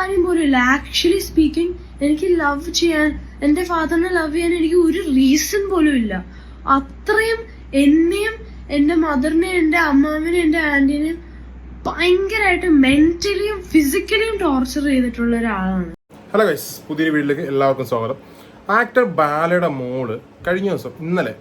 കാര്യം പോലും ഇല്ല ആക്ച്വലി സ്പീക്കിംഗ് എനിക്ക് ലവ് ചെയ്യാൻ എന്റെ ഫാദറിനെ ലവ് ചെയ്യാൻ എനിക്ക് ഒരു റീസൺ പോലും ഇല്ല അത്രയും എന്നെയും എന്റെ മദറിനെയും എന്റെ അമ്മാവിനെയും എന്റെ ആന്റിനെയും ഭയങ്കരമായിട്ട് മെന്റലിയും ഫിസിക്കലിയും ടോർച്ചർ ചെയ്തിട്ടുള്ള ഒരാളാണ്. ഹലോ ഗൈസ് പുതിയൊരു വീട്ടിലേക്ക് എല്ലാവർക്കും സ്വാഗതം. ആക്ടർ ബാലയുടെ മോൾ കഴിഞ്ഞ ദിവസം ഇന്നലെ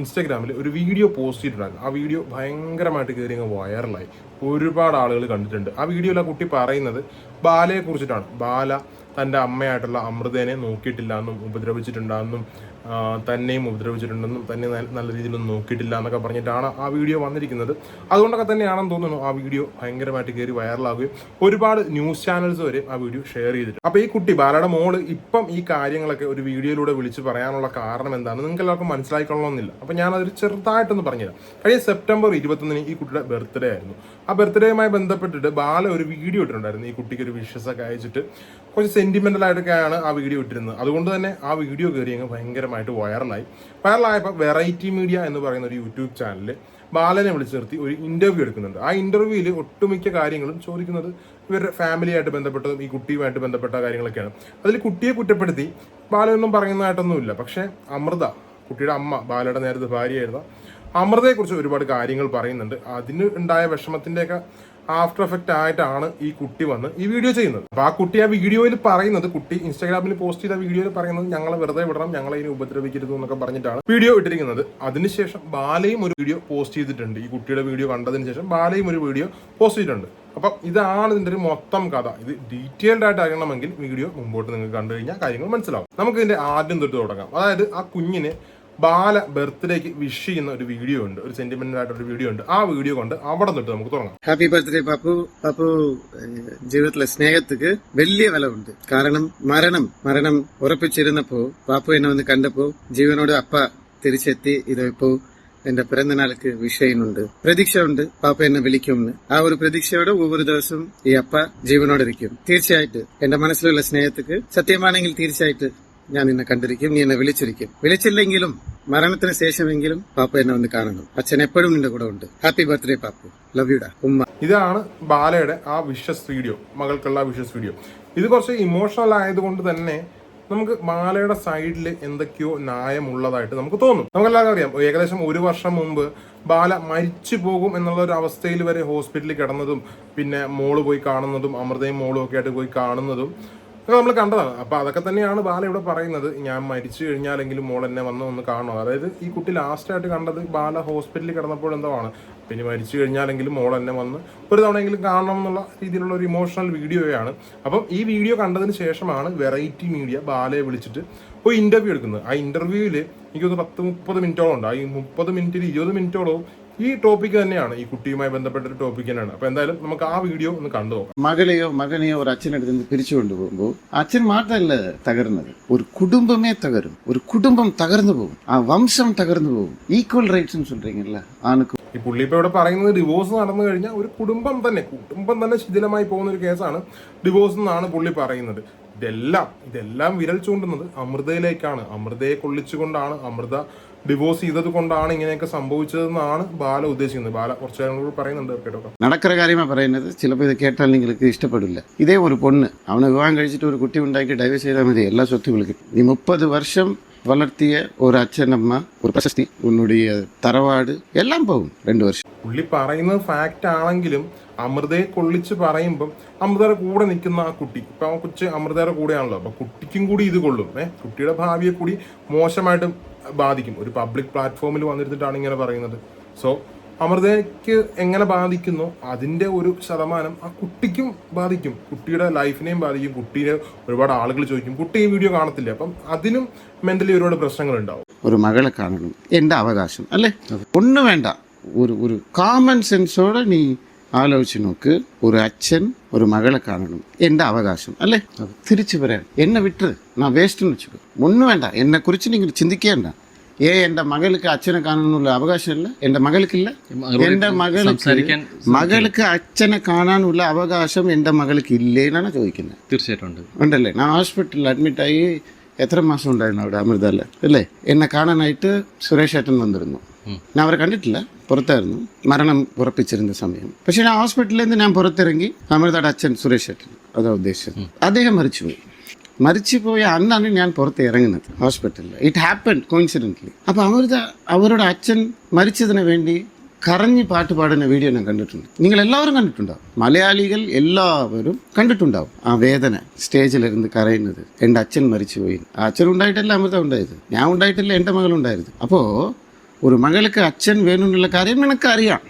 ഇൻസ്റ്റാഗ്രാമിൽ ഒരു വീഡിയോ പോസ്റ്റ് ചെയ്തിട്ടുണ്ടായിരുന്നു. ആ വീഡിയോ ഭയങ്കരമായിട്ട് കയറി അങ്ങ് വൈറലായി. ഒരുപാട് ആളുകൾ കണ്ടിട്ടുണ്ട്. ആ വീഡിയോയിൽ ആ കുട്ടി പറയുന്നത് ബാലയെ കുറിച്ചിട്ടാണ് ബാല തന്റെ അമ്മയായിട്ടുള്ള അമൃതേനെ നോക്കിയിട്ടില്ല എന്നും ഉപദ്രവിച്ചിട്ടുണ്ടെന്നും തന്നെയും ഉപദ്രവിച്ചിട്ടുണ്ടെന്നും തന്നെ നല്ല രീതിയിലൊന്നും നോക്കിയിട്ടില്ല എന്നൊക്കെ പറഞ്ഞിട്ടാണ് ആ വീഡിയോ വന്നിരിക്കുന്നത്. അതുകൊണ്ടൊക്കെ തന്നെയാണെന്ന് തോന്നുന്നു ആ വീഡിയോ ഭയങ്കരമായിട്ട് കയറി വൈറലാകുകയും ഒരുപാട് ന്യൂസ് ചാനൽസ് വരെ ആ വീഡിയോ ഷെയർ ചെയ്തിട്ടുണ്ട്. അപ്പോൾ ഈ കുട്ടി ബാലയുടെ മോൾ ഇപ്പം ഈ കാര്യങ്ങളൊക്കെ ഒരു വീഡിയോയിലൂടെ വിളിച്ച് പറയാനുള്ള കാരണം എന്താണ് നിങ്ങൾക്ക് എല്ലാവർക്കും മനസ്സിലായിക്കൊള്ളണമെന്നില്ല. അപ്പോൾ ഞാനതൊരു ചെറുതായിട്ടൊന്ന് പറഞ്ഞുതരാം. കഴിഞ്ഞ സെപ്റ്റംബർ ഇരുപത്തൊന്നിന് ഈ കുട്ടിയുടെ ബർത്ത്ഡേ ആയിരുന്നു. ആ ബർത്ത്ഡേയുമായി ബന്ധപ്പെട്ടിട്ട് ബാല ഒരു വീഡിയോ ഇട്ടിട്ടുണ്ടായിരുന്നു. ഈ കുട്ടിക്ക് ഒരു വിഷസ് അയച്ചിട്ട് കുറച്ച് സെന്റിമെന്റൽ ആയിട്ടൊക്കെയാണ് ആ വീഡിയോ ഇട്ടിരുന്നത്. അതുകൊണ്ട് തന്നെ ആ വീഡിയോ കയറി അങ്ങ് ഭയങ്കരമായിട്ട് വൈറലായി വൈറലായപ്പോൾ വെറൈറ്റി മീഡിയ എന്ന് പറയുന്ന ഒരു യൂട്യൂബ് ചാനലിൽ ബാലനെ വിളിച്ചു നിർത്തി ഒരു ഇന്റർവ്യൂ എടുക്കുന്നുണ്ട്. ആ ഇന്റർവ്യൂവിൽ ഒട്ടുമിക്ക കാര്യങ്ങളും ചോദിക്കുന്നത് ഇവരുടെ ഫാമിലിയായിട്ട് ബന്ധപ്പെട്ടതും ഈ കുട്ടിയുമായിട്ട് ബന്ധപ്പെട്ട കാര്യങ്ങളൊക്കെയാണ്. അതിൽ കുട്ടിയെ കുറ്റപ്പെടുത്തി ബാലനൊന്നും പറയുന്നതായിട്ടൊന്നുമില്ല. പക്ഷേ അമൃത കുട്ടിയുടെ അമ്മ ബാലയുടെ നേരത്തെ ഭാര്യയായിരുന്ന അമൃതയെക്കുറിച്ച് ഒരുപാട് കാര്യങ്ങൾ പറയുന്നുണ്ട്. അതിന് ഉണ്ടായ വിഷമത്തിന്റെയൊക്കെ ആഫ്റ്റർ എഫക്റ്റ് ആയിട്ടാണ് ഈ കുട്ടി വന്ന് ഈ വീഡിയോ ചെയ്യുന്നത്. അപ്പൊ ആ കുട്ടി ആ വീഡിയോയിൽ പറയുന്നത് കുട്ടി ഇൻസ്റ്റാഗ്രാമിൽ പോസ്റ്റ് ചെയ്ത വീഡിയോയിൽ പറയുന്നത് ഞങ്ങളെ വെറുതെ വിടണം ഞങ്ങളെ ഇനി ഉപദ്രവിക്കരുത് എന്നൊക്കെ പറഞ്ഞിട്ടാണ് വീഡിയോ ഇട്ടിരിക്കുന്നത്. അതിനുശേഷം ബാലയും ഒരു വീഡിയോ പോസ്റ്റ് ചെയ്തിട്ടുണ്ട്. ഈ കുട്ടിയുടെ വീഡിയോ കണ്ടതിന് ശേഷം ബാലയും ഒരു വീഡിയോ പോസ്റ്റ് ചെയ്തിട്ടുണ്ട്. അപ്പം ഇതാണ് ഇതിന്റെ ഒരു മൊത്തം കഥ. ഇത് ഡീറ്റെയിൽഡ് ആയിട്ട് അറിയണമെങ്കിൽ വീഡിയോ മുമ്പോട്ട് നിങ്ങൾക്ക് കണ്ടു കഴിഞ്ഞാൽ കാര്യങ്ങൾ മനസ്സിലാവും. നമുക്ക് ഇതിന്റെ ആദ്യം തൊട്ട് തുടങ്ങാം. അതായത് ആ കുഞ്ഞിന് ബാല ബർത്ത്ഡേക്ക് വിഷ് ചെയ്യുന്ന ഒരു വീഡിയോ ഉണ്ട് ഒരു സെന്റിമെന്റൽ ആയിട്ട് ഒരു വീഡിയോ ഉണ്ട്. ആ വീഡിയോ കൊണ്ട് അവിടെ നിന്നിട്ട് നമുക്ക് തുടങ്ങാം. ഹാപ്പി ബർത്ത്ഡേ പപ്പു പപ്പു ജീവിതത്തിലെ സ്നേഹത്തിക്ക് വലിയ വിലവുണ്ട്. കാരണം മരണം മരണം ഉറപ്പിച്ചിരുന്നപ്പോ പാപ്പു എന്നെ വന്ന് കണ്ടപ്പോ ജീവനോട് അപ്പ തിരിച്ചെത്തി ഇതിപ്പോ എന്റെ പിറന്തനാൾക്ക് വിഷയനുണ്ട് പ്രതീക്ഷ ഉണ്ട് പാപ്പ എന്നെ വിളിക്കുമെന്ന്. ആ ഒരു പ്രതീക്ഷയോടെ ഒവ്വൊരു ദിവസവും ഈ അപ്പ ജീവനോടിരിക്കും. തീർച്ചയായിട്ടും എന്റെ മനസ്സിലുള്ള സ്നേഹത്തിക്ക് സത്യമാണെങ്കിൽ തീർച്ചയായിട്ടും ഞാൻ നിന്നെ കണ്ടിരിക്കും നീ എന്നെ വിളിച്ചിരിക്കും. വിളിച്ചില്ലെങ്കിലും മരണത്തിന് ശേഷമെങ്കിലും പാപ്പ എന്നെ ഒന്ന് കാണണം അച്ഛൻ എപ്പോഴും നിന്റെ കൂടെ ഉണ്ട്. Happy birthday Pappu. ലവ് യുഡ ഉമ്മ. ഇതാണ് ബാലയുടെ ആ വിഷസ് വീഡിയോ മകൾക്കുള്ള വിഷസ് വീഡിയോ ഇത് കുറച്ച് ഇമോഷണൽ ആയതുകൊണ്ട് തന്നെ നമുക്ക് ബാലയുടെ സൈഡിൽ എന്തൊക്കെയോ ന്യായമുള്ളതായിട്ട് നമുക്ക് തോന്നും. നമുക്കെല്ലാവർക്കും അറിയാം ഏകദേശം ഒരു വർഷം മുമ്പ് ബാല മരിച്ചു പോകും എന്നുള്ള ഒരു അവസ്ഥയിൽ വരെ ഹോസ്പിറ്റലിൽ കിടന്നതും പിന്നെ മോൾ പോയി കാണുന്നതും അമൃതയും മോളും ഒക്കെ ആയിട്ട് പോയി കാണുന്നതും ഒക്കെ നമ്മൾ കണ്ടതാണ്. അപ്പൊ അതൊക്കെ തന്നെയാണ് ബാല ഇവിടെ പറയുന്നത്. ഞാൻ മരിച്ചു കഴിഞ്ഞാലെങ്കിലും മോൾ എന്നെ വന്ന് ഒന്ന് കാണണം അതായത് ഈ കുട്ടി ലാസ്റ്റ് ആയിട്ട് കണ്ടത് ബാല ഹോസ്പിറ്റലിൽ കിടന്നപ്പോൾ എന്തോ ആണ്. പിന്നെ മരിച്ചു കഴിഞ്ഞാലെങ്കിലും മോൾ എന്നെ വന്ന് ഒരു തവണയെങ്കിലും കാണണം എന്നുള്ള രീതിയിലുള്ള ഒരു ഇമോഷണൽ വീഡിയോയാണ് അപ്പം ഈ വീഡിയോ കണ്ടതിന് ശേഷമാണ് വെറൈറ്റി മീഡിയ ബാലയെ വിളിച്ചിട്ട് ഒരു ഇന്റർവ്യൂ എടുക്കുന്നത്. ആ ഇന്റർവ്യൂവിൽ എനിക്കൊന്ന് പത്ത് മുപ്പത് മിനിറ്റോളം ഉണ്ട്. ആ ഈ മുപ്പത് മിനിറ്റിൽ ഇരുപത് മിനിറ്റോളവും ഈ ടോപ്പിക് തന്നെയാണ് ഈ കുട്ടിയുമായി ബന്ധപ്പെട്ട ഒരു ടോപ്പിക് തന്നെയാണ് അപ്പൊ എന്തായാലും നമുക്ക് ആ വീഡിയോ ഒന്ന് കണ്ടു നോക്കാം മകളെയോ മകനെയോ ഒരു അച്ഛനടുത്ത് നിന്ന് പിരിച്ചു കൊണ്ടുപോകുമ്പോൾ അച്ഛൻ മാത്രമല്ല തകർന്നത് ഒരു കുടുംബമേ തകരും ഒരു കുടുംബം തകർന്നു പോകും ആ വംശം തകർന്നു പോകും ഈക്വൽ റൈറ്റ്സ് சொல்றீங்கல்ல ആണുക്കും ഈ പുള്ളി ഇപ്പൊ ഇവിടെ പറയുന്നത് ഡിവോഴ്സ് നടന്നു കഴിഞ്ഞാൽ ഒരു കുടുംബം തന്നെ കുടുംബം തന്നെ ശിഥിലമായി പോകുന്ന ഒരു കേസാണ് ഡിവോഴ്സ് എന്നാണ് പുള്ളി പറയുന്നത് ഇതെല്ലാം ഇതെല്ലാം വിരൽ ചൂണ്ടുന്നത് അമൃതയിലേക്കാണ് അമൃതയെ കൊള്ളിച്ചുകൊണ്ടാണ് അമൃത ഡിവോഴ്സ് ചെയ്തത് കൊണ്ടാണ് ഇങ്ങനെയൊക്കെ സംഭവിച്ചതെന്നാണ് ബാല ഉദ്ദേശിക്കുന്നത്. ബാല കുറച്ച് കാര്യങ്ങളോട് പറയുന്നുണ്ട് കേട്ടോ. നടക്കുന്ന കാര്യമാണ് പറയുന്നത്. ചിലപ്പോൾ ഇത് കേട്ടാൽ നിങ്ങൾക്ക് ഇഷ്ടപ്പെടില്ല. ഇതേ ഒരു പൊണ്ണ് അവനെ വിവാഹം കഴിച്ചിട്ട് ഒരു കുട്ടി ഉണ്ടാക്കി ഡൈവേഴ്സ് ചെയ്താൽ മതി എല്ലാ സ്വത്തുകളും കിട്ടും ഈ മുപ്പത് വർഷം വളർത്തിയ ഒരു അച്ഛനമ്മ ഒരു പ്രശസ്തി ഉന്നുടിയ തറവാട് എല്ലാം പോകും രണ്ടു വർഷം. പുള്ളി പറയുന്നത് ഫാക്റ്റ് ആണെങ്കിലും അമൃതയെ കൊള്ളിച്ച് പറയുമ്പം അമൃതയുടെ കൂടെ നിൽക്കുന്ന ആ കുട്ടി ഇപ്പൊ ആ കൊച്ച് അമൃതയുടെ കൂടെയാണല്ലോ അപ്പൊ കുട്ടിക്കും കൂടി ഇത് കൊള്ളും. ഏഹ് കുട്ടിയുടെ ഭാവിയെ കൂടി മോശമായിട്ട് ബാധിക്കും. ഒരു പബ്ലിക് പ്ലാറ്റ്ഫോമിൽ വന്നിരുന്നിട്ടാണ് ഇങ്ങനെ പറയുന്നത്. സോ അമൃതയ്ക്ക് എങ്ങനെ ബാധിക്കുന്നു? അതിന്റെ ഒരു ശതമാനം ആ കുട്ടിക്കും ബാധിക്കും. കുട്ടിയുടെ ലൈഫിനെയും ബാധിക്കും. കുട്ടിയെ ഒരുപാട് ആളുകൾ ചോദിക്കും. കുട്ടി ഈ വീഡിയോ കാണത്തില്ല? അപ്പം അതിനും മെന്റലി ഒരുപാട് പ്രശ്നങ്ങൾ ഉണ്ടാവും ഒരു മകളെ കാണണം. എന്റെ അവകാശം അല്ലേ? ഒന്നും വേണ്ട. ഒരു ഒരു കോമൺ സെൻസോടെ നീ ആലോചിച്ച് നോക്ക് ഒരു അച്ഛൻ ഒരു മകളെ കാണണം. എന്റെ അവകാശം അല്ലേ? തിരിച്ചു വരാൻ. എന്നെ വിട്ട് നാ വേസ്റ്റ് വെച്ചു ഒന്നും വേണ്ട. എന്നെ കുറിച്ച് നിങ്ങൾ ചിന്തിക്കേണ്ട. ഏ എന്റെ മകൾക്ക് അച്ഛനെ കാണാനുള്ള അവകാശമില്ല? എന്റെ മകൾക്കില്ല? എന്റെ മകൾക്ക് മകൾക്ക് അച്ഛനെ കാണാനുള്ള അവകാശം എന്റെ മകൾക്ക് ഇല്ലേ എന്നാണ് ചോദിക്കുന്നത്. തീർച്ചയായിട്ടും ഉണ്ട്. ഉണ്ടല്ലേ? ഞാൻ ഹോസ്പിറ്റലിൽ അഡ്മിറ്റായി എത്ര മാസം ഉണ്ടായിരുന്നു അവിടെ അമൃതല്ല അല്ലേ? എന്നെ കാണാനായിട്ട് സുരേഷ് ഏട്ടൻ വന്നിരുന്നു. ഞാൻ അവരെ കണ്ടിട്ടില്ല. പുറത്തായിരുന്നു. മരണം ഉറപ്പിച്ചിരുന്ന സമയം. പക്ഷെ ഞാൻ ഹോസ്പിറ്റലിൽ നിന്ന് ഞാൻ പുറത്തിറങ്ങി അമൃതയുടെ അച്ഛൻ സുരേഷ് ഏട്ടൻ. അതാ ഉദ്ദേശിച്ചത്. അദ്ദേഹം മരിച്ചുപോയി. മരിച്ചുപോയ അന്നാണ് ഞാൻ പുറത്ത് ഇറങ്ങുന്നത് ഹോസ്പിറ്റലിൽ. ഇറ്റ് ഹാപ്പൻ കോയിൻസിഡന്റലി അപ്പോൾ അമൃത അവരുടെ അച്ഛൻ മരിച്ചതിന് വേണ്ടി കറഞ്ഞ് പാട്ട് പാടുന്ന വീഡിയോ ഞാൻ കണ്ടിട്ടുണ്ട്. നിങ്ങൾ എല്ലാവരും കണ്ടിട്ടുണ്ടാവും. മലയാളികൾ എല്ലാവരും കണ്ടിട്ടുണ്ടാവും ആ വേദന സ്റ്റേജിലിരുന്ന് കരയുന്നത്. എന്റെ അച്ഛൻ മരിച്ചുപോയി. ആ അച്ഛൻ ഉണ്ടായിട്ടല്ല അമൃത ഉണ്ടായത്. ഞാൻ ഉണ്ടായിട്ടല്ല എന്റെ മകൾ ഉണ്ടായിരുന്നു. അപ്പോൾ ஒரு மகளுக்கு அச்சன் வேணும்னுள்ள காரியம் எனக்கு அறியாம்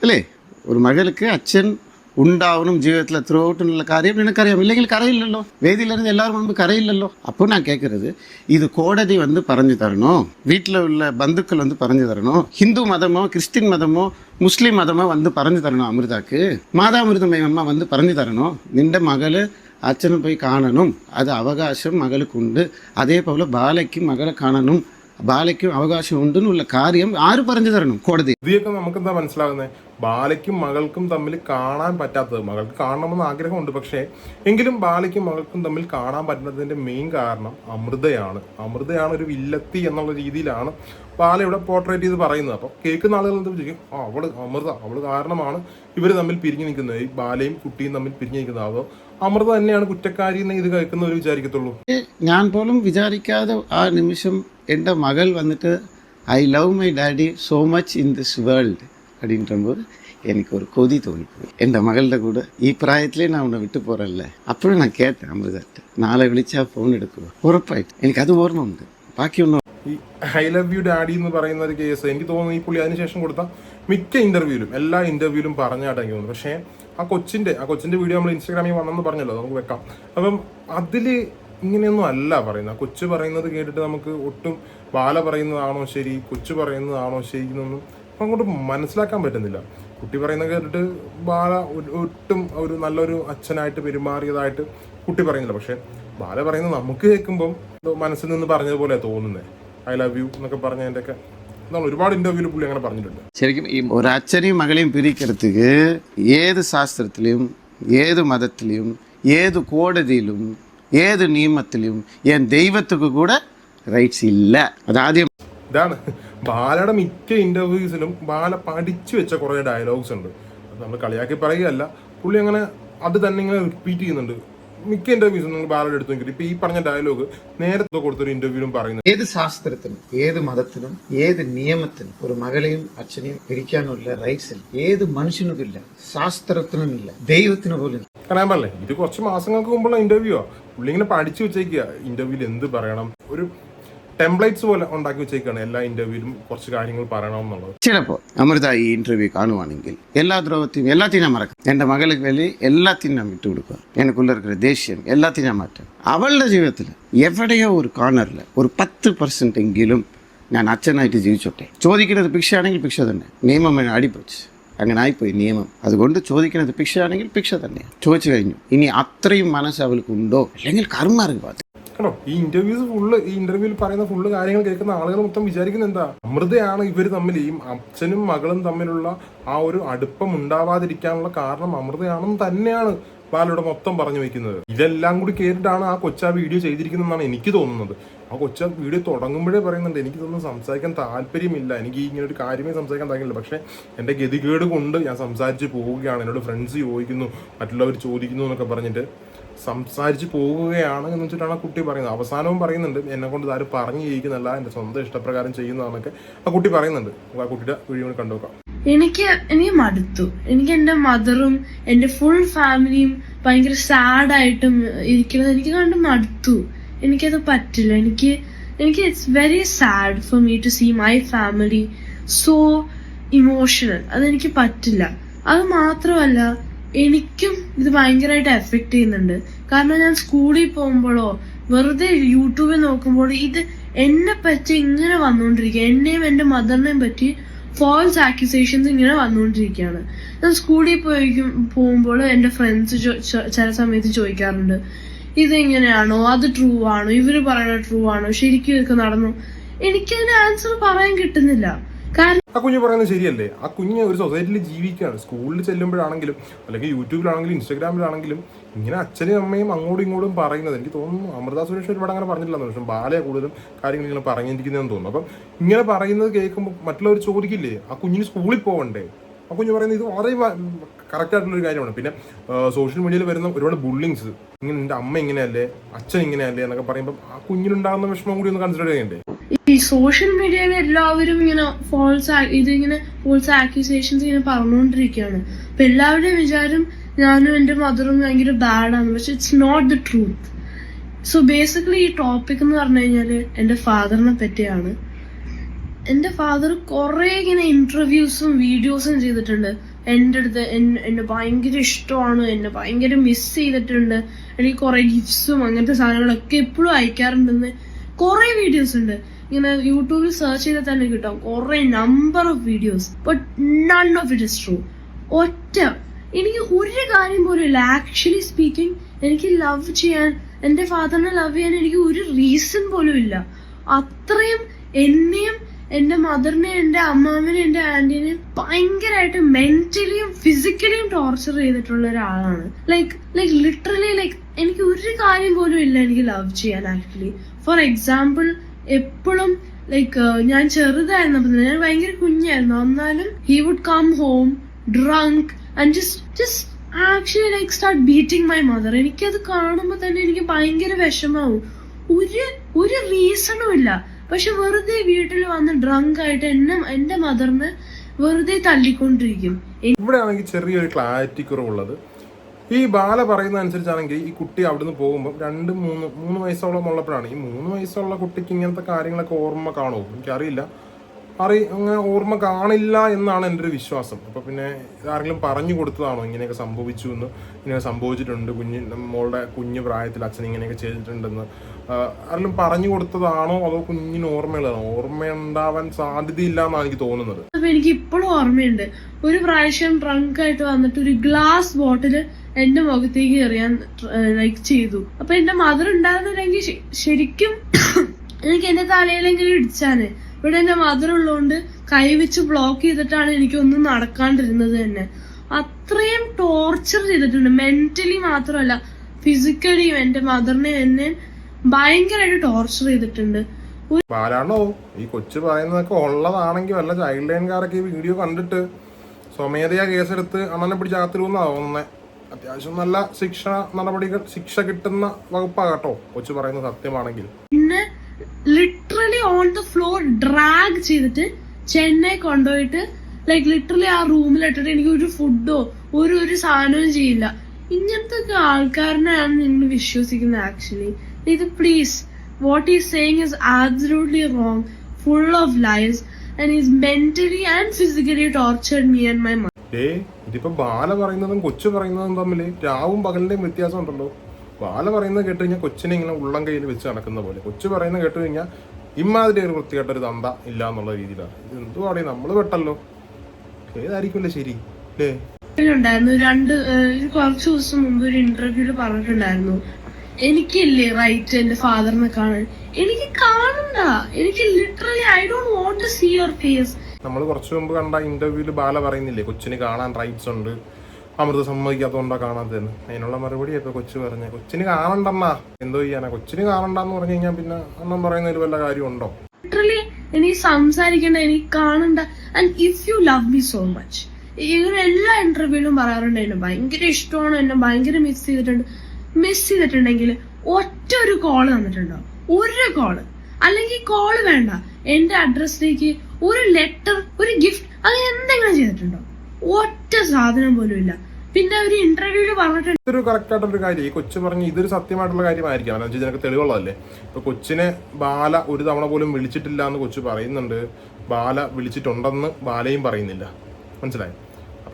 இல்லை? ஒரு மகளுக்கு அச்சன் உண்டாகணும் ஜீவத்தில் த்ரோ அவுட்னுள்ள காரியம் எனக்கு அறியாம். இல்லைகள் கரையில்லோ வேதியிலேருந்து எல்லாரும் முன்பு கரையில்லோ அப்போ நான் கேட்குறது இது கோடதி வந்து பறஞ்சு தரணும் வீட்டில் உள்ள பந்துக்கள் வந்து பறஞ்சு தரணும் ஹிந்து மதமோ கிறிஸ்டின் மதமோ முஸ்லீம் மதமோ வந்து பறஞ்சு தரணும் அமிர்தாக்கு. மாதாமிருதமய அம்மா வந்து பறஞ்சு தரணும். நின்ற மகள் அச்சனை போய் காணணும். அது அவகாசம் மகளுக்கு உண்டு. அதே போல் பாலைக்கு மகளை காணணும். ബാലയ്ക്കും അവകാശം ഉണ്ടെന്നുള്ള കാര്യം ആര് പറഞ്ഞു തരണം കോടതി? ഇതൊക്കെ നമുക്ക് എന്താ മനസ്സിലാകുന്നത്? ബാലയ്ക്കും മകൾക്കും തമ്മിൽ കാണാൻ പറ്റാത്തത് മകൾക്ക് കാണണമെന്ന് ആഗ്രഹമുണ്ട്. പക്ഷേ എങ്കിലും ബാലയ്ക്കും മകൾക്കും തമ്മിൽ കാണാൻ പറ്റുന്നതിന്റെ മെയിൻ കാരണം അമൃതയാണ്. അമൃതയാണ് ഒരു വില്ലത്തി എന്നുള്ള രീതിയിലാണ് ബാല ഇവിടെ പോർട്രേറ്റ് ചെയ്ത് പറയുന്നത്. അപ്പോൾ കേൾക്കുന്ന ആളുകൾ എന്താ വിചാരിക്കും? ആ അവൾ അമൃത അവൾ കാരണമാണ് ഇവർ തമ്മിൽ പിരിഞ്ഞു നിൽക്കുന്നത്. ഈ ബാലയും കുട്ടിയും തമ്മിൽ പിരിഞ്ഞു നിൽക്കുന്നത്. അതോ അമൃത തന്നെയാണ് കുറ്റക്കാരി എന്ന് ഇത് കേൾക്കുന്നവർ വിചാരിക്കത്തുള്ളൂ. ഞാൻ പോലും വിചാരിക്കാതെ ആ നിമിഷം എന്റെ മകൾ വന്നിട്ട് I love my daddy so much in this world അപ്പോൾ എനിക്ക് ഒരു കൊതി തോന്നിപ്പോയി. എന്റെ മകളുടെ കൂടെ கூட പ്രായത്തിലേ നാ நான் വിട്ടു விட்டு അപ്പോഴും ഞാൻ நான் கேட்டேன் നാളെ വിളിച്ചാൽ ഫോൺ എടുക്കുക. ഉറപ്പായിട്ട്. എനിക്കത് ഓർമ്മ ഉണ്ട് ബാക്കിയൊന്നും ഈ ഐ ലവ് യു ഡാഡി എന്ന് പറയുന്ന ഒരു കേസ് എനിക്ക് തോന്നുന്നു ഈ പുള്ളി അതിനുശേഷം കൊടുത്ത മിക്ക ഇന്റർവ്യൂവിലും എല്ലാ ഇന്റർവ്യൂവിലും പറഞ്ഞാട്ടാ തോന്നുന്നു പക്ഷേ ആ കൊച്ചിന്റെ ആ കൊച്ചിന്റെ വീഡിയോ നമ്മൾ ഇൻസ്റ്റാഗ്രാമിൽ വന്നെന്ന് പറഞ്ഞല്ലോ നമുക്ക് വെക്കാം. അപ്പം അതിൽ ഇങ്ങനെയൊന്നും അല്ല പറയുന്നത് ആ കൊച്ചു പറയുന്നത് കേട്ടിട്ട് നമുക്ക് ഒട്ടും ബാല പറയുന്നതാണോ ശരി കൊച്ചു പറയുന്നതാണോ ശരി എന്നൊന്നും അപ്പം അങ്ങോട്ട് മനസ്സിലാക്കാൻ പറ്റുന്നില്ല കുട്ടി പറയുന്നത് കേട്ടിട്ട് ബാല ഒ- ഒട്ടും ഒരു നല്ലൊരു അച്ഛനായിട്ട് പെരുമാറിയതായിട്ട് കുട്ടി പറയുന്നില്ല പക്ഷെ ബാല പറയുന്നത് നമുക്ക് കേൾക്കുമ്പം എന്തോ മനസ്സിൽ നിന്ന് പറഞ്ഞതുപോലെ തോന്നുന്നത് ഐ ലവ് യു എന്നൊക്കെ പറഞ്ഞതിൻ്റെ ഒക്കെ എന്താണ് ഒരുപാട് ഇന്റർവ്യൂവിൽ പുള്ളി അങ്ങനെ പറഞ്ഞിട്ടുണ്ട് ശരിക്കും ഈ ஒரு அச்சனையும் மகளையும் பிரிக்கிறதுக்கு ஏது சாஸ்திரத்திலையும் ஏது மதத்திலையும் ஏது கோடதியிலும் ഏത് നിയമത്തിലും ഞാൻ ദൈവത്തുക്ക് കൂടെ റൈറ്റ്സ് ഇല്ല. അതാദ്യം ഇതാണ്. ബാലയുടെ മിക്ക ഇന്റർവ്യൂസിലും ബാല പഠിച്ചു വെച്ച കുറേ ഡയലോഗ്സ് ഉണ്ട്. നമ്മൾ കളിയാക്കി പറയുകയല്ല. പുള്ളി അങ്ങനെ അത് തന്നെ ഇങ്ങനെ റിപ്പീറ്റ് ചെയ്യുന്നുണ്ട്. മിക്ക ഇന്റർവ്യൂസും നിങ്ങൾ ബാലയുടെ എടുത്തെങ്കിലും നോക്കിയിട്ട്. ഇപ്പൊ ഈ പറഞ്ഞ ഡയലോഗ് നേരത്തെ കൊടുത്തൊരു ഇന്റർവ്യൂവിലും പറയുന്നത് ഏത് ശാസ്ത്രത്തിനും ഏത് മതത്തിനും ഏത് നിയമത്തിനും ഒരു മകളെയും അച്ഛനെയും പിരിക്കാനുള്ള റൈറ്റ്സ് ഇല്ല. ഏത് മനുഷ്യനും ഇല്ല. ശാസ്ത്രത്തിനും ഇല്ല. ദൈവത്തിന് പോലും. കാരണം പറഞ്ഞേ ഇത് കുറച്ച് മാസങ്ങൾക്ക് മുമ്പുള്ള ഇന്റർവ്യൂ ആ. പുള്ളി ഇങ്ങനെ പഠിച്ചു വെച്ചേക്കുക ഇന്റർവ്യൂവിൽ എന്ത് പറയണം? ഒരു ടെംപ്ലേറ്റ്സ് പോലെ ഉണ്ടാക്കി വെച്ചേക്കാണ് എല്ലാ ഇന്റർവ്യൂവിലും കുറച്ച് കാര്യങ്ങൾ പറയണമെന്നുള്ളത്. ചിലപ്പോ അമൃത ഈ ഇന്റർവ്യൂ കാണുവാണെങ്കിൽ എല്ലാ ദ്രോഹത്തെയും എല്ലാത്തിനും മറക്കും. എന്റെ മകൾക്ക് വേണ്ടി എല്ലാത്തിനും ഞാൻ വിട്ടു കൊടുക്കുക എനിക്കുള്ള ദേഷ്യം എല്ലാത്തിനും മാറ്റും. അവളുടെ ജീവിതത്തിൽ എവിടെയോ ഒരു കോർണറിൽ ഒരു പത്ത് പെർസെന്റ് എങ്കിലും ഞാൻ അച്ഛനായിട്ട് ജീവിച്ചോട്ടെ. ചോദിക്കുന്നത് ഭിക്ഷയാണെങ്കിൽ ഭിക്ഷ തന്നെ. നിയമം എന്നെ അടിപ്പിച്ച്. അങ്ങനെ ആയിപ്പോയി നിയമം. അതുകൊണ്ട് ചോദിക്കുന്നത് ഭിക്ഷയാണെങ്കിൽ ഭിക്ഷ തന്നെ. ചോദിച്ചു കഴിഞ്ഞു. ഇനി അത്രയും മനസ്സ് അവൾക്കുണ്ടോ? അല്ലെങ്കിൽ കർമ്മ അറിവാദം കണ്ടോ ഈ ഇന്റർവ്യൂസ് ഫുള്ള് ഈ ഇന്റർവ്യൂവിൽ പറയുന്ന ഫുള്ള് കാര്യങ്ങൾ കേൾക്കുന്ന ആളുകൾ മൊത്തം വിചാരിക്കുന്നത് എന്താ? അമൃതയാണ് ഇവർ തമ്മിൽ ഈ അച്ഛനും മകളും തമ്മിലുള്ള ആ ഒരു അടുപ്പം ഉണ്ടാവാതിരിക്കാനുള്ള കാരണം അമൃതയാണെന്ന് തന്നെയാണ് ബാലയുടെ മൊത്തം പറഞ്ഞു വെക്കുന്നത്. ഇതെല്ലാം കൂടി കേട്ടിട്ടാണ് ആ കൊച്ച വീഡിയോ ചെയ്തിരിക്കുന്നതെന്നാണ് എനിക്ക് തോന്നുന്നത്. ആ കൊച്ച വീഡിയോ തുടങ്ങുമ്പോഴേ പറയുന്നുണ്ട് എനിക്ക് ഇതൊന്നും സംസാരിക്കാൻ താല്പര്യമില്ല. എനിക്ക് ഇങ്ങനെ ഒരു കാര്യമേ സംസാരിക്കാൻ താല്പര്യമില്ല. പക്ഷേ എന്റെ ഗതികേട് കൊണ്ട് ഞാൻ സംസാരിച്ച് പോവുകയാണ്. എന്നോട് ഫ്രണ്ട്സ് ചോദിക്കുന്നു മറ്റുള്ളവർ ചോദിക്കുന്നു എന്നൊക്കെ പറഞ്ഞിട്ട് സംസാരിച്ച് പോവുകയാണ് എന്ന് വെച്ചിട്ടാണ് കുട്ടി പറയുന്നത്. അവസാനവും പറയുന്നുണ്ട് എന്നെ കൊണ്ട് ആരും പറഞ്ഞു ചെയ്യിക്കുന്നല്ല എന്റെ സ്വന്തം ഇഷ്ടപ്രകാരം ചെയ്യുന്നതാണൊക്കെ ആ കുട്ടി പറയുന്നുണ്ട്. ആ കുട്ടിയുടെ വീഡിയോ കണ്ടുനോക്കാം എനിക്ക് എനിക്ക് മടുത്തു. എനിക്ക് എന്റെ മദറും എന്റെ ഫുൾ ഫാമിലിയും ഭയങ്കര സാഡായിട്ടും ഇരിക്കുന്നത് എനിക്ക് കണ്ട് മടുത്തു. എനിക്കത് പറ്റില്ല. എനിക്ക് എനിക്ക് it's very sad for me to see my family so emotional അതെനിക്ക് പറ്റില്ല. അത് മാത്രമല്ല എനിക്കും ഇത് ഭയങ്കരമായിട്ട് എഫക്ട് ചെയ്യുന്നുണ്ട്. കാരണം ഞാൻ സ്കൂളിൽ പോകുമ്പോഴോ വെറുതെ യൂട്യൂബിൽ നോക്കുമ്പോൾ ഇത് എന്നെ പറ്റി ഇങ്ങനെ വന്നുകൊണ്ടിരിക്കുക. എന്നെയും എന്റെ മദറിനെയും പറ്റി ഫോൾസ് ആക്യുസേഷൻസ് ഇങ്ങനെ വന്നുകൊണ്ടിരിക്കുകയാണ്. ഞാൻ സ്കൂളിൽ പോയി പോകുമ്പോൾ എന്റെ ഫ്രണ്ട്സ് ചില സമയത്ത് ചോദിക്കാറുണ്ട്. ഇതെങ്ങനെയാണോ? അത് ട്രൂ ആണോ? ഇവർ പറയുന്നത് ട്രൂ ആണോ? ശരിക്കും ഇതൊക്കെ നടന്നു? എനിക്കതിന് ആൻസർ പറയാൻ കിട്ടുന്നില്ല. ആ കുഞ്ഞ് പറയുന്നത് ശരിയല്ലേ? ആ കുഞ്ഞ് ഒരു സൊസൈറ്റിയിൽ ജീവിക്കുകയാണ്. സ്കൂളിൽ ചെല്ലുമ്പോഴാണെങ്കിലും അല്ലെങ്കിൽ യൂട്യൂബിലാണെങ്കിലും ഇൻസ്റ്റാഗ്രാമിലാണെങ്കിലും ഇങ്ങനെ അച്ഛനും അമ്മയും അങ്ങോട്ടും ഇങ്ങോട്ടും പറയുന്നത്. എനിക്ക് തോന്നുന്നു അമൃത സുരേഷ് ഒരുപാട് അങ്ങനെ പറഞ്ഞിട്ടില്ലെന്ന് പക്ഷേ ബാലയെ കൂടുതലും കാര്യങ്ങൾ ഇങ്ങനെ പറഞ്ഞിരിക്കുന്നതെന്ന് തോന്നുന്നു. അപ്പം ഇങ്ങനെ പറയുന്നത് കേൾക്കുമ്പോൾ മറ്റുള്ളവർ ചോദിക്കില്ലേ ആ കുഞ്ഞിന് സ്കൂളിൽ പോകണ്ടേ ആ കുഞ്ഞ് പറയുന്നത് ഇത് വളരെ ഒരു കാര്യമാണ്. പിന്നെ സോഷ്യൽ മീഡിയയിൽ വരുന്ന ഒരുപാട് ബുള്ളിങ്സ് ഇങ്ങനെ എന്റെ അമ്മ ഇങ്ങനെയല്ലേ? അച്ഛൻ ഇങ്ങനെയല്ലേ എന്നൊക്കെ പറയുമ്പോൾ ആ കുഞ്ഞിനുണ്ടാകുന്ന വിഷമം കൂടി ഒന്ന് കൺസിഡർ ചെയ്യണ്ടേ? ഈ സോഷ്യൽ മീഡിയയിൽ എല്ലാവരും ഇങ്ങനെ ഫോൾസ് ഇതിങ്ങനെ ഫോൾസ് ആക്യൂസേഷൻസ് ഇങ്ങനെ പറഞ്ഞുകൊണ്ടിരിക്കുകയാണ് അപ്പൊ എല്ലാവരുടെയും വിചാരം ഞാനും എന്റെ മദറും ഭയങ്കര ബാഡാണ് പക്ഷെ it's not the truth so basically ഈ ടോപ്പിക് എന്ന് പറഞ്ഞു കഴിഞ്ഞാൽ എന്റെ ഫാദറിനെ പറ്റിയാണ്. എന്റെ ഫാദർ കുറെ ഇങ്ങനെ ഇന്റർവ്യൂസും വീഡിയോസും ചെയ്തിട്ടുണ്ട്. എന്റെ അടുത്ത് എന്നെ ഭയങ്കര ഇഷ്ടമാണ്. എന്നെ ഭയങ്കര മിസ് ചെയ്തിട്ടുണ്ട്. എനിക്ക് കുറെ ഗിഫ്റ്റ്സും അങ്ങനത്തെ സാധനങ്ങളൊക്കെ എപ്പോഴും അയക്കാറുണ്ടെന്ന് കുറെ വീഡിയോസ് ഉണ്ട്. ഇങ്ങനെ യൂട്യൂബിൽ സെർച്ച് ചെയ്താൽ തന്നെ കിട്ടും. കുറെ number of videos but none of it is true ഒറ്റ. എനിക്ക് ഒരു കാര്യം പോലും ആക്ച്വലി സ്പീക്കിംഗ് എനിക്ക് ലവ് ചെയ്യാൻ എന്റെ ഫാദറിനെ ലവ് ചെയ്യാൻ എനിക്ക് ഒരു റീസൺ പോലും ഇല്ല. അത്രയും എന്നെയും എന്റെ മദറിനെ എന്റെ അമ്മാവിനെ എന്റെ ആന്റിനെ ഭയങ്കരമായിട്ട് മെന്റലിയും ഫിസിക്കലിയും ടോർച്ചർ ചെയ്തിട്ടുള്ള ഒരാളാണ്. ലൈക്ക് ലൈക് ലിറ്ററലി ലൈക്ക് എനിക്ക് ഒരു കാര്യം പോലും ഇല്ല എനിക്ക് ലവ് ചെയ്യാൻ ആക്ച്വലി ഫോർ എക്സാമ്പിൾ എപ്പോഴും ലൈക്ക് ഞാൻ ചെറുതായിരുന്നപ്പോ തന്നെ ഞാൻ ഭയങ്കര കുഞ്ഞായിരുന്നു. എന്നാലും he would come home drunk and just just actually like start beating my mother എനിക്കത് കാണുമ്പോൾ തന്നെ എനിക്ക് ഭയങ്കര വിഷമാവും. ഒരു ഒരു റീസണും ഇല്ല. പക്ഷെ വെറുതെ വീട്ടിൽ വന്ന് ഡ്രങ്ക് ആയിട്ട് എന്നെ എന്റെ മദറിന് വെറുതെ തല്ലിക്കൊണ്ടിരിക്കും. ഇവിടെ ആണെങ്കിൽ ചെറിയൊരു ക്ലാരിറ്റി കുറവുള്ളത്. ഈ ബാല പറയുന്ന അനുസരിച്ചാണെങ്കിൽ ഈ കുട്ടി അവിടുന്ന് പോകുമ്പോൾ രണ്ട് മൂന്ന് മൂന്ന് വയസ്സോളം ഉള്ളപ്പോഴാണ് ഈ മൂന്ന് വയസ്സുള്ള കുട്ടിക്ക് ഇങ്ങനത്തെ കാര്യങ്ങളൊക്കെ ഓർമ്മ കാണുമോ? എനിക്കറിയില്ല. അറി അങ്ങനെ ഓർമ്മ കാണില്ല എന്നാണ് എന്റെ ഒരു വിശ്വാസം. അപ്പോൾ പിന്നെ ആരെങ്കിലും പറഞ്ഞു കൊടുത്തതാണോ ഇങ്ങനെയൊക്കെ സംഭവിച്ചു എന്ന്? ഇങ്ങനെ സംഭവിച്ചിട്ടുണ്ട് കുഞ്ഞ് മോളുടെ കുഞ്ഞു പ്രായത്തിൽ അച്ഛൻ ഇങ്ങനെയൊക്കെ ചെയ്തിട്ടുണ്ടെന്ന്. ആരെങ്കിലും പറഞ്ഞു കൊടുത്തതാണോ അതോ കുഞ്ഞിന് ഓർമ്മയുള്ളതാണോ? ഓർമ്മ ഉണ്ടാവാൻ സാധ്യതയില്ല എന്നാണ് എനിക്ക് തോന്നുന്നത്. അപ്പൊ എനിക്ക് ഇപ്പോഴും ഓർമ്മയുണ്ട്. ഒരു പ്രാവശ്യം ഡ്രങ്ക് ആയിട്ട് വന്നിട്ട് ഒരു ഗ്ലാസ് ബോട്ടിൽ എന്റെ മുഖത്തേക്ക് എറിയാൻ ലൈക്ക് ചെയ്തു. അപ്പൊ എന്റെ മദർ ഉണ്ടായിരുന്നില്ലെങ്കിൽ ശരിക്കും എനിക്ക് എന്റെ തലയിലെങ്കിലും ഇടിച്ചാന്. ഇവിടെ എന്റെ മദർ ഉള്ളതുകൊണ്ട് കൈവച്ച് ബ്ലോക്ക് ചെയ്തിട്ടാണ് എനിക്കൊന്നും നടക്കാണ്ടിരുന്നത് തന്നെ. അത്രയും ടോർച്ചർ ചെയ്തിട്ടുണ്ട്. മെന്റലി മാത്രമല്ല ഫിസിക്കലിയും എന്റെ മദറിനെ എന്നെ ഭയങ്കരമായിട്ട് ടോർച്ചർ ചെയ്തിട്ടുണ്ട്. ബാലാണോ ഈ കൊച്ചു പറയുന്നതൊക്കെ ഉള്ളതാണെങ്കിൽ വല്ല ചൈൽഡ് ലൈൻകാരൊക്കെ ഈ വീഡിയോ കണ്ടിട്ട് സ്വമേധയാ കേസെടുത്ത് അണ്ണനെ പിടിച്ച് അകത്തിരുന്നാ തോന്നുന്നത് അത്യാവശ്യം നല്ല ശിക്ഷ നടപടികൾ ശിക്ഷ കിട്ടുന്ന വകുപ്പാ കേട്ടോ കൊച്ചു പറയുന്നത് സത്യമാണെങ്കിൽ. പിന്നെ literally on the floor drag ചെയ്തിട്ട് ചെന്നൈ കൊണ്ടുപോയിട്ട് ലൈക്ക് ലിറ്ററലി ആ റൂമിലിട്ടിട്ട് എനിക്ക് ഒരു ഫുഡോ ഒരു ഒരു സാധനവും ചെയ്യില്ല. ഇങ്ങനത്തെ ഒക്കെ ആൾക്കാരനെയാണ് നിങ്ങൾ വിശ്വസിക്കുന്നത് ആക്ച്വലി ഇത് please what is saying is absolutely wrong full of lies and is mentally and physically tortured me and my day ഇതിപ്പോ ബാല പറയുന്നതും കൊച്ചു പറയുന്നതും തമ്മിൽ രാവും പകലിന്റെയും വ്യത്യാസം ഉണ്ടല്ലോ ബാല പറയുന്നത് കേട്ട് കഴിഞ്ഞാൽ കൊച്ചിനെ ഇങ്ങനെ ഉള്ളം കയ്യിൽ വെച്ച് നടക്കുന്ന പോലെ. കൊച്ചു പറയുന്നത് കേട്ട് കഴിഞ്ഞാൽ ഇമ്മാതിരി ഒരു വൃത്തികെട്ടൊരു തന്ത ഇല്ല എന്നുള്ള രീതിയിലാണ്. എന്തുവാടേ നമ്മൾ പെട്ടല്ലോ. ഏതായിരിക്കുമല്ലേ ശരി? അല്ലേ ഉണ്ടായിരുന്നു. രണ്ട് കുറച്ച് ദിവസം മുമ്പ് ഒരു ഇന്റർവ്യൂൽ പറഞ്ഞിട്ടുണ്ടായിരുന്നു. എനിക്കില്ലേ റൈറ്റ് എന്റെ ഫാദറിനെ കാണാൻ? എനിക്ക് കാണണ്ട. എനിക്ക് literally I don't want to see your face നമ്മൾ കുറച്ചു മുമ്പ് കണ്ട ഇന്റർവ്യൂൽ ബാല പറയുന്നില്ലേ കൊച്ചിന് കാണാൻ റൈറ്റ്സ് ഉണ്ട്. അമൃത സമ്മതിക്കാത്തതുകൊണ്ടാ കാണാത്തതെന്ന്. അതിനുള്ള മറുപടി ഇപ്പൊ കൊച്ചു പറഞ്ഞ. കൊച്ചിന് കാണണ്ടെന്നാ. എന്തോ ചെയ്യാനാ? കൊച്ചിന് കാണണ്ടെന്ന് പറഞ്ഞു കഴിഞ്ഞാൽ പിന്നെ അണ്ണം പറയുന്നതിൽ വല്ല കാര്യമുണ്ടോ ലിറ്ററലി എനിക്ക് സംസാരിക്കണ്ട എനിക്ക് കാണണ്ട. And if you love me so much ഇങ്ങനെ എല്ലാ ഇന്റർവ്യൂലും പറയാറുണ്ട്. എന്നെ ഭയങ്കര ഇഷ്ടമാണ്. എന്നെ ഭയങ്കര മിസ് ചെയ്തിട്ടുണ്ട്. മിസ് ചെയ്തിട്ടുണ്ടെങ്കിൽ ഒറ്റ ഒരു കോൾ തന്നിട്ടുണ്ടോ ഒരു കോൾ അല്ലെങ്കിൽ കോൾ വേണ്ട. എന്റെ അഡ്രസ്സിലേക്ക് ഒരു ലെറ്റർ ഒരു ഗിഫ്റ്റ് അങ്ങനെ എന്തെങ്കിലും ചെയ്തിട്ടുണ്ടോ? ഒറ്റ സാധനം പോലും ഇല്ല. പിന്നെ ഒരു ഇന്റർവ്യൂൽ പറഞ്ഞിട്ടുണ്ട് ഇതൊരു കറക്റ്റ് ആയിട്ടുള്ള കാര്യം. ഈ കൊച്ചു പറഞ്ഞ് ഇതൊരു സത്യമായിട്ടുള്ള കാര്യമായിരിക്കാം. കാരണം വെച്ചാൽ തെളിവുള്ളതല്ലേ? ഇപ്പൊ കൊച്ചിനെ ബാല ഒരു തവണ പോലും വിളിച്ചിട്ടില്ല എന്ന് കൊച്ചു പറയുന്നുണ്ട്. ബാല വിളിച്ചിട്ടുണ്ടെന്ന് ബാലയും പറയുന്നില്ല. മനസ്സിലായി?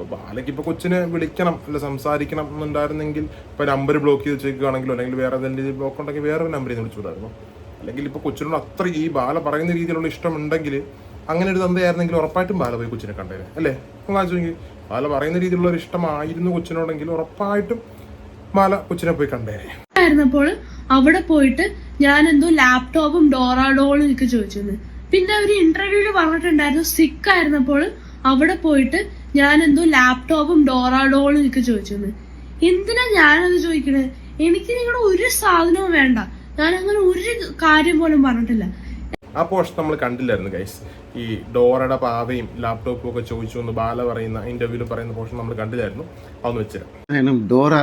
അപ്പൊ ബാലയ്ക്ക് ഇപ്പൊ കൊച്ചിനെ വിളിക്കണം അല്ല സംസാരിക്കണം എന്നുണ്ടായിരുന്നെങ്കിൽ ഇപ്പൊ നമ്പർ ബ്ലോക്ക് ചെയ്ത് വെച്ചേക്കുകയാണെങ്കിലോ അല്ലെങ്കിൽ വേറെ എന്തെങ്കിലും ബ്ലോക്ക് ഉണ്ടെങ്കിൽ വേറെ ഒരു നമ്പറിൽ നിന്ന് വിളിച്ചുകൂടായിരുന്നു അല്ലെങ്കിൽ ഇപ്പൊ കൊച്ചിനോട് അത്ര ഈ ബാല പറയുന്ന രീതിയിലുള്ള ഇഷ്ടമുണ്ടെങ്കിൽ അങ്ങനെ ഒരു തന്തയായിരുന്നെങ്കിൽ ഉറപ്പായിട്ടും ബാല പോയി കൊച്ചിനെ കണ്ടേനെ അല്ലേ? ഒന്ന് ബാല പറയുന്ന രീതിയിലുള്ള ഒരു ഇഷ്ടമായിരുന്നു കൊച്ചിനോടെങ്കിൽ ഉറപ്പായിട്ടും ബാല കൊച്ചിനെ പോയി കണ്ടേനെ. ആയിരുന്നപ്പോൾ അവിടെ പോയിട്ട് ഞാൻ എന്തോ ലാപ്ടോപ്പും ഡോറാഡോളും ഒക്കെ ചോദിച്ചിരുന്നു. പിന്നെ ഒരു ഇന്റർവ്യൂൽ പറഞ്ഞിട്ടുണ്ടായിരുന്നു സിക്ക് ആയിരുന്നപ്പോൾ അവിടെ പോയിട്ട് ഞാൻ എന്തോ ലാപ്ടോപ്പും ഡോറാഡോളും ഒക്കെ ചോദിച്ചെന്ന്. എന്തിനാ ഞാനത് ചോദിക്കണേ? എനിക്ക് നിങ്ങളുടെ ഒരു സാധനവും വേണ്ട. ഞാൻ അങ്ങനെ ഒരു കാര്യം പോലും പറഞ്ഞിട്ടില്ല. ആ പോഷൻ നമ്മൾ കണ്ടില്ലായിരുന്നു ഗൈസ് ഈ ഡോറയുടെ പാവയും ലാപ്ടോപ്പും ഒക്കെ ചോദിച്ചു എന്ന് ബാല പറയുന്ന ഇന്റർവ്യൂവിൽ പറയുന്ന പോഷൻ നമ്മൾ കണ്ടില്ലായിരുന്നു. അതൊന്ന് വെച്ചുതരാം ഡോറ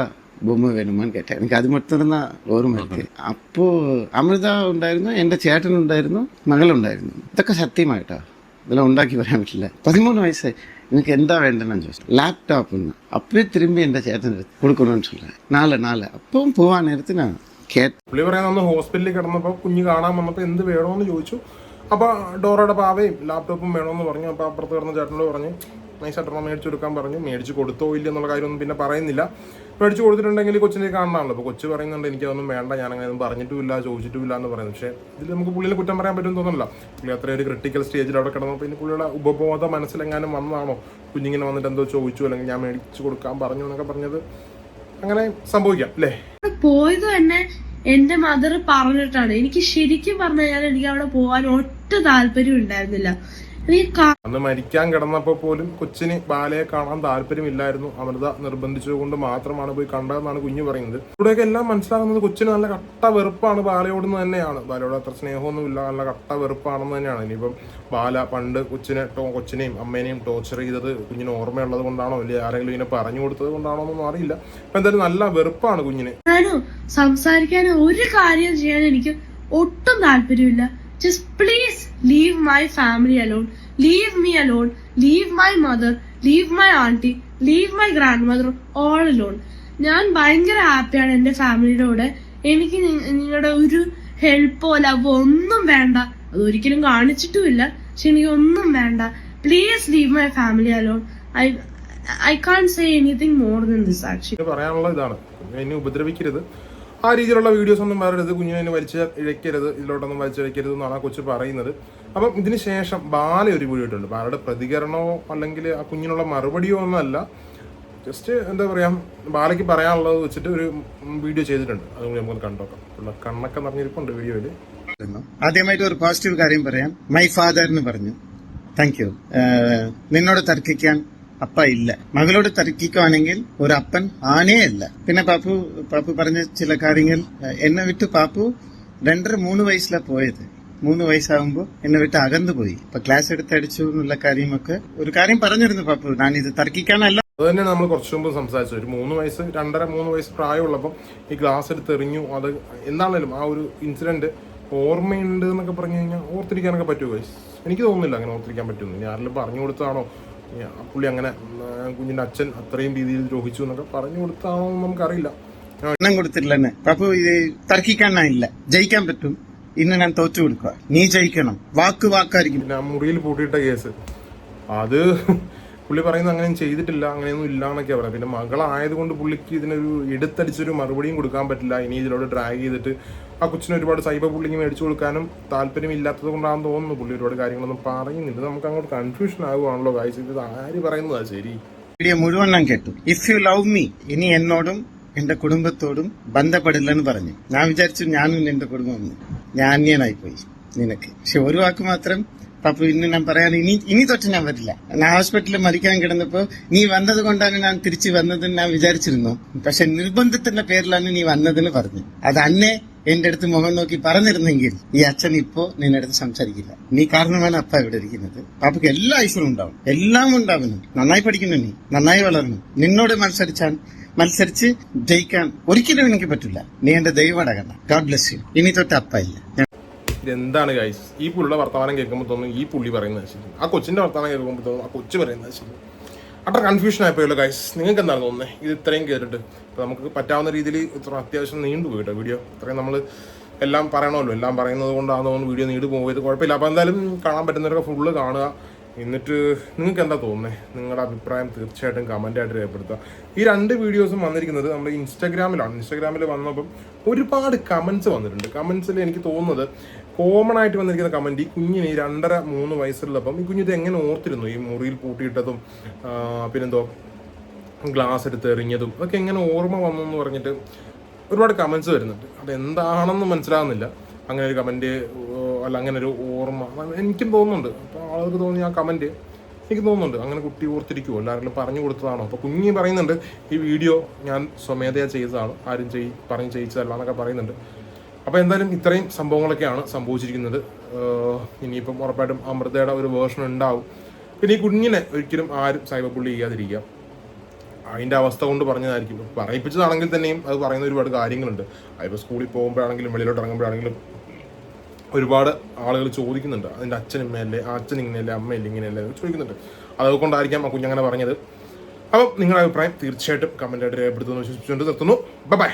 ബൊമ്മ വേണമെന്ന് കേട്ട എനിക്ക് അത് മറ്റുന്ന ഓർമ്മ അപ്പോ അപ്പോൾ അമൃത ഉണ്ടായിരുന്നു എന്റെ ചേട്ടനുണ്ടായിരുന്നു മകളുണ്ടായിരുന്നു ഇതൊക്കെ സത്യമായിട്ടാ. ഇതെല്ലാം ഉണ്ടാക്കി പറയാൻ പറ്റില്ല പതിമൂന്ന് വയസ്സായി എനിക്ക് എന്താ വേണ്ടെന്ന് ചോദിച്ചു ലാപ്ടോപ്പ് അപ്പേ തിരുമ്പി എൻ്റെ ചേട്ടൻ കൊടുക്കണമെന്ന് சொல்றேன் നാളെ നാളെ അപ്പം പോവാൻ നേരത്ത് ഞാൻ കേട്ട പുള്ളി പറയാൻ അന്ന് ഹോസ്പിറ്റലിൽ കിടന്നപ്പോൾ കുഞ്ഞ് കാണാൻ വന്നപ്പോൾ എന്ത് വേണമെന്ന് ചോദിച്ചു അപ്പോൾ ഡോറയുടെ പാവയും ലാപ്ടോപ്പും വേണമെന്ന് പറഞ്ഞു അപ്പോൾ അപ്പുറത്ത് കിടന്ന ചേട്ടനോട് പറഞ്ഞു നൈസായിട്ടൊന്ന് മേടിച്ചു കൊടുക്കാൻ പറഞ്ഞു മേടിച്ച് കൊടുത്തോ ഇല്ല എന്നുള്ള കാര്യമൊന്നും പിന്നെ പറയുന്നില്ല മേടിച്ച് കൊടുത്തിട്ടുണ്ടെങ്കിൽ കൊച്ചിനെ കാണണമല്ലോ അപ്പോൾ കൊച്ചു പറയുന്നുണ്ട് എനിക്ക് അതൊന്നും വേണ്ട ഞാൻ അങ്ങനെ ഒന്നും പറഞ്ഞിട്ടുമില്ല ചോദിച്ചിട്ടുമില്ല എന്ന് പറയുന്നത് പക്ഷേ ഇതിൽ നമുക്ക് പുള്ളിയിൽ കുറ്റം പറയാൻ പറ്റുമെന്ന് തോന്നുന്നില്ല. പുള്ളി അത്രയും ഒരു ക്രിട്ടിക്കൽ സ്റ്റേജിൽ അവിടെ കിടന്നപ്പോൾ ഇനി പുള്ളിയുടെ ഉപബോധ മനസ്സിലെങ്ങാനും വന്നതാണോ? കുഞ്ഞിങ്ങനെ വന്നിട്ട് എന്തോ ചോദിച്ചു അല്ലെങ്കിൽ ഞാൻ മേടിച്ചു കൊടുക്കാൻ പറഞ്ഞു എന്നൊക്കെ പറഞ്ഞത് അങ്ങനെ സംഭവിക്കാം അല്ലേ? പോയത് തന്നെ എന്റെ മദർ പറഞ്ഞിട്ടാണ്. എനിക്ക് ശരിക്കും പറഞ്ഞു കഴിഞ്ഞാൽ എനിക്ക് അവിടെ പോകാൻ ഒട്ടും താല്പര്യം ഉണ്ടായിരുന്നില്ല. അന്ന് മരിക്കാൻ കിടന്നപ്പോൾ പോലും കൊച്ചിന് ബാലയെ കാണാൻ താല്പര്യമില്ലായിരുന്നു. അമൃത നിർബന്ധിച്ചതുകൊണ്ട് മാത്രമാണ് പോയി കണ്ടതെന്നാണ് കുഞ്ഞു പറയുന്നത്. ഇവിടെയൊക്കെ എല്ലാം മനസ്സിലാകുന്നത് കൊച്ചിന് നല്ല കട്ട വെറുപ്പാണ് ബാലയോടെന്ന് തന്നെയാണ്. ബാലയോട് അത്ര സ്നേഹമൊന്നും ഇല്ല നല്ല കട്ട വെറുപ്പാണെന്ന് തന്നെയാണ്. ഇനിയിപ്പം ബാല പണ്ട് കൊച്ചിനെ ടോ കൊച്ചിനെയും അമ്മേനെയും ടോർച്ചർ ചെയ്തത് കുഞ്ഞിന് ഓർമ്മയുള്ളത് കൊണ്ടാണോ അല്ലെങ്കിൽ ആരെങ്കിലും ഇങ്ങനെ പറഞ്ഞു കൊടുത്തത് കൊണ്ടാണോ എന്നൊന്നും അറിയില്ല. അപ്പൊ എന്തായാലും നല്ല വെറുപ്പാണ് കുഞ്ഞിന്. സംസാരിക്കാൻ ഒരു കാര്യം ചെയ്യാൻ എനിക്ക് ഒട്ടും താല്പര്യമില്ല. Just please leave my family alone leave me alone leave my mother leave my aunty leave my grandmother all alone ഞാൻ ഭയങ്കര ഹാപ്പിയാണ് എന്റെ ഫാമിലിയുടെ കൂടെ. എനിക്ക് നിങ്ങളുടെ ഒരു ഹെൽപ്പോ ലവോ ഒന്നും വേണ്ട. അതൊരിക്കലും കാണിച്ചിട്ടുമില്ല. പക്ഷെ എനിക്ക് ഒന്നും വേണ്ട. Please leave my family alone I I can't say anything more than this actually പറയാനുള്ള ഇതാണ്. എന്നെ ഉപദ്രവിക്കരുത്. ആ രീതിയിലുള്ള വീഡിയോസ് ഒന്നും വരരുത്. കുഞ്ഞിനെ വലിച്ച് ഇഴയ്ക്കരുത് ഇതിലോട്ടൊന്നും വലിച്ചിഴക്കരുത് എന്നാണ് ആ കൊച്ചു പറയുന്നത്. അപ്പം ഇതിന് ശേഷം ബാല ഒരു വീഡിയോ ഇട്ടുണ്ട് ബാലയുടെ പ്രതികരണമോ അല്ലെങ്കിൽ ആ കുഞ്ഞിനുള്ള മറുപടിയോ ഒന്നല്ല ജസ്റ്റ് എന്താ പറയാ ബാലയ്ക്ക് പറയാനുള്ളത് വെച്ചിട്ട് ഒരു വീഡിയോ ചെയ്തിട്ടുണ്ട്. അതുകൊണ്ട് നമുക്ക് കണ്ടോക്കാം ഉള്ള കണ്ണൊക്കെ നിറഞ്ഞിരിപ്പുണ്ട് വീഡിയോയിൽ ആദ്യമായിട്ട് ഒരു പോസിറ്റീവ് കാര്യം പറയാം. മൈ ഫാദർ എന്ന് പറഞ്ഞു. താങ്ക് യു നിന്നോട് തർക്കിക്കാൻ അപ്പ ഇല്ല. മകളോട് തർക്കിക്കുവാണെങ്കിൽ ഒരു അപ്പൻ ആനേ അല്ല പിന്നെ പാപ്പു പാപ്പു പറഞ്ഞ ചില കാര്യങ്ങൾ എന്നെ വിട്ട് പാപ്പു രണ്ടര മൂന്ന് വയസ്സിലാ പോയത്. മൂന്ന് വയസ്സാകുമ്പോൾ എന്നെ വിട്ട് അകന്നു പോയി. ഇപ്പൊ ക്ലാസ് എടുത്ത് അടിച്ചു എന്നുള്ള കാര്യമൊക്കെ ഒരു കാര്യം പറഞ്ഞിരുന്നു പാപ്പു. ഞാൻ ഇത് തർക്കിക്കാനല്ല അത് തന്നെ നമ്മൾ കുറച്ചു മുമ്പ് സംസാരിച്ചു ഒരു മൂന്ന് വയസ്സ് രണ്ടര മൂന്ന് വയസ്സ് പ്രായമുള്ളപ്പം ഈ ഗ്ലാസ് എടുത്ത് എറിഞ്ഞു അത് എന്താണേലും ആ ഒരു ഇൻസിഡന്റ് ഓർമ്മയുണ്ട് എന്നൊക്കെ പറഞ്ഞു കഴിഞ്ഞാൽ ഓർത്തിരിക്കാനൊക്കെ പറ്റുമോ? എനിക്ക് തോന്നുന്നില്ല അങ്ങനെ ഓർത്തിരിക്കാൻ പറ്റുന്നു ഞാൻ പറഞ്ഞു കൊടുത്താണോ പുള്ളി അങ്ങനെ കുഞ്ഞിന്റെ അച്ഛൻ അത്രയും രീതിയിൽ ദ്രോഹിച്ചു എന്നൊക്കെ പറഞ്ഞു കൊടുത്താണോ നമുക്കറിയില്ല. നമുക്കറിയില്ല കൊടുത്തിട്ടില്ല ഇത് ഞാൻ ജയിക്കാൻ പറ്റും. ഇന്ന് ഞാൻ തോറ്റു കൊടുക്കുക. നീ ജയിക്കണം. വാക്ക് വാക്കായിരിക്കും. പിന്നെ ആ മുറിയിൽ പൂട്ടിയിട്ട കേസ്. അത് പുള്ളി പറയുന്നത് അങ്ങനെയും ചെയ്തിട്ടില്ല അങ്ങനെയൊന്നും ഇല്ല എന്നൊക്കെ പറയാം പിന്നെ മകളായതുകൊണ്ട് പുള്ളിക്ക് ഇതിനൊരു എടുത്തടിച്ചൊരു മറുപടിയും കൊടുക്കാൻ പറ്റില്ല. ഇനി ഇതിലോട്ട് ഡ്രാഗ് ചെയ്തിട്ട് ആ കൊച്ചിന് ഒരുപാട് സൈബർ പുള്ളിങ് മേടിച്ചു കൊടുക്കാനും താല്പര്യമില്ലാത്തത് കൊണ്ടാണെന്ന് തോന്നുന്നു. പുള്ളി ഒരുപാട് കാര്യങ്ങളൊന്നും പറയുന്നില്ല. നമുക്ക് അങ്ങോട്ട് കൺഫ്യൂഷൻ ആകുവാണല്ലോ കാഴ്ച ഇത് ആര് പറയുന്നതാ ശരി? വീഡിയോ മുഴുവൻ ഞാൻ കേട്ടു. ഇഫ് യു ലവ് മീ ഇനി എന്നോടും എന്റെ കുടുംബത്തോടും ബന്ധപ്പെടില്ലെന്ന് പറഞ്ഞു. ഞാൻ വിചാരിച്ചു ഞാനും എന്റെ കുടുംബം ഞാൻ പോയി നിനക്ക്. പക്ഷെ ഒരു വാക്ക് മാത്രം പപ്പു ഇന്ന് ഞാൻ പറയാൻ ഇനി ഇനി തൊട്ട് ഞാൻ വരില്ല. ഞാൻ ഹോസ്പിറ്റലിൽ മരിക്കാൻ കിടന്നപ്പോ നീ വന്നത് കൊണ്ടാണ് ഞാൻ തിരിച്ചു വന്നതെന്ന് ഞാൻ വിചാരിച്ചിരുന്നു. പക്ഷെ നിർബന്ധത്തിന്റെ പേരിലാണ് നീ വന്നതെന്ന് പറഞ്ഞു. അത് അന്നെ എന്റെ അടുത്ത് മുഖം നോക്കി പറഞ്ഞിരുന്നെങ്കിൽ ഈ അച്ഛൻ ഇപ്പോ നിന്റെ അടുത്ത് സംസാരിക്കില്ല. നീ കാരണമാണ് അപ്പ ഇവിടെ ഇരിക്കുന്നത്. പാപ്പയ്ക്ക് എല്ലാ ഐശ്വര്യം ഉണ്ടാവും. എല്ലാം ഉണ്ടാവുന്നു. നന്നായി പഠിക്കുന്നു നീ. നന്നായി വളർന്നു. നിന്നോട് മത്സരിച്ചാൽ മത്സരിച്ച് ജയിക്കാൻ ഒരിക്കലും എനിക്ക് പറ്റില്ല. നീ എന്റെ ദൈവടകണ്ട ഗോഡ് ബ്ലെസ് യു ഇനി തൊട്ട് അപ്പ ഇല്ല. ഇതെന്താണ് ഗൈസ് ഈ പുള്ളിയുടെ വർത്തമാനം കേൾക്കുമ്പോൾ തോന്നും ഈ പുള്ളി പറയുന്നത് ശരി. ആ കൊച്ചിന്റെ വർത്തമാനം കേൾക്കുമ്പോൾ തോന്നും ആ കൊച്ചു പറയുന്നത് ശരി. അത്ര കൺഫ്യൂഷൻ ആയിപ്പോയല്ലോ ഗൈസ് നിങ്ങൾക്ക് എന്താണ് തോന്നുന്നത് ഇത് ഇത്രയും കേട്ടിട്ട്. അപ്പോൾ നമുക്ക് പറ്റാവുന്ന രീതിയിൽ ഇത്ര അത്യാവശ്യം നീണ്ടു പോയിട്ടോ വീഡിയോ ഇത്രയും നമ്മൾ എല്ലാം പറയണമല്ലോ. എല്ലാം പറയുന്നത് കൊണ്ടാണ് തോന്നുന്നു വീഡിയോ നീണ്ടു പോയത്. കുഴപ്പമില്ല. അപ്പോൾ എന്തായാലും കാണാൻ പറ്റുന്നവരൊക്കെ ഫുള്ള് കാണുക. എന്നിട്ട് നിങ്ങൾക്ക് എന്താ തോന്നുന്നത് നിങ്ങളുടെ അഭിപ്രായം തീർച്ചയായിട്ടും കമന്റ് ആയിട്ട് രേഖപ്പെടുത്തുക. ഈ രണ്ട് വീഡിയോസും വന്നിരിക്കുന്നത് നമ്മുടെ ഇൻസ്റ്റാഗ്രാമിലാണ് ഇൻസ്റ്റാഗ്രാമിൽ വന്നപ്പം ഒരുപാട് കമൻസ് വന്നിട്ടുണ്ട്. കമൻസിൽ എനിക്ക് തോന്നുന്നത് കോമൺ ആയിട്ട് വന്നിരിക്കുന്ന കമന്റ് ഈ കുഞ്ഞിന് രണ്ടര മൂന്ന് വയസ്സുള്ളപ്പം ഈ കുഞ്ഞിത് എങ്ങനെ ഓർത്തിരുന്നു? ഈ മുറിയിൽ പൂട്ടിയിട്ടതും പിന്നെന്തോ ഗ്ലാസ് എടുത്ത് എറിഞ്ഞതും അതൊക്കെ എങ്ങനെ ഓർമ്മ വന്നു എന്ന് പറഞ്ഞിട്ട് ഒരുപാട് കമൻസ് വരുന്നുണ്ട്. അതെന്താണെന്ന് മനസ്സിലാകുന്നില്ല അങ്ങനെ ഒരു കമന്റ് അല്ല അങ്ങനെ ഒരു ഓർമ്മ. എനിക്കും തോന്നുന്നുണ്ട്. അപ്പോൾ ആൾക്ക് തോന്നി ആ കമന്റ് എനിക്ക് തോന്നുന്നുണ്ട്. അങ്ങനെ കുട്ടി ഓർത്തിരിക്കുമോ എല്ലാവരും പറഞ്ഞു കൊടുത്തതാണോ? അപ്പോൾ കുഞ്ഞി പറയുന്നുണ്ട് ഈ വീഡിയോ ഞാൻ സ്വമേധയാ ചെയ്തതാണ്. ആരും ചെയ് പറഞ്ഞ് ചെയ്യിച്ചതല്ല എന്നൊക്കെ പറയുന്നുണ്ട്. അപ്പോൾ എന്തായാലും ഇത്രയും സംഭവങ്ങളൊക്കെയാണ് സംഭവിച്ചിരിക്കുന്നത്. ഇനിയിപ്പം ഉറപ്പായിട്ടും അമൃതയുടെ ഒരു വേർഷൻ ഉണ്ടാവും. പിന്നെ ഈ കുഞ്ഞിനെ ഒരിക്കലും ആരും സൈബർ ബുള്ളി ചെയ്യാതിരിക്കുക അതിന്റെ അവസ്ഥ കൊണ്ട് പറഞ്ഞതായിരിക്കും. പറയിപ്പിച്ചതാണെങ്കിൽ തന്നെയും അത് പറയുന്ന ഒരുപാട് കാര്യങ്ങളുണ്ട്. അതിപ്പോൾ സ്കൂളിൽ പോകുമ്പോഴാണെങ്കിലും വെളിയിലോട്ട് ഇറങ്ങുമ്പോഴാണെങ്കിലും ഒരുപാട് ആളുകൾ ചോദിക്കുന്നുണ്ട്. അതിന്റെ അച്ഛൻ ഇമ്മയല്ലേ അച്ഛൻ ഇങ്ങനെയല്ലേ അമ്മയല്ലേ ഇങ്ങനെയല്ലേ ചോദിക്കുന്നുണ്ട്. അതുകൊണ്ടായിരിക്കാം ആ കുഞ്ഞങ്ങനെ പറഞ്ഞത്. അപ്പം നിങ്ങളുടെ അഭിപ്രായം തീർച്ചയായിട്ടും കമന്റായിട്ട് രേഖപ്പെടുത്തുമെന്ന് വിശ്വസിച്ചുകൊണ്ട് നിർത്തുന്നു. ബൈ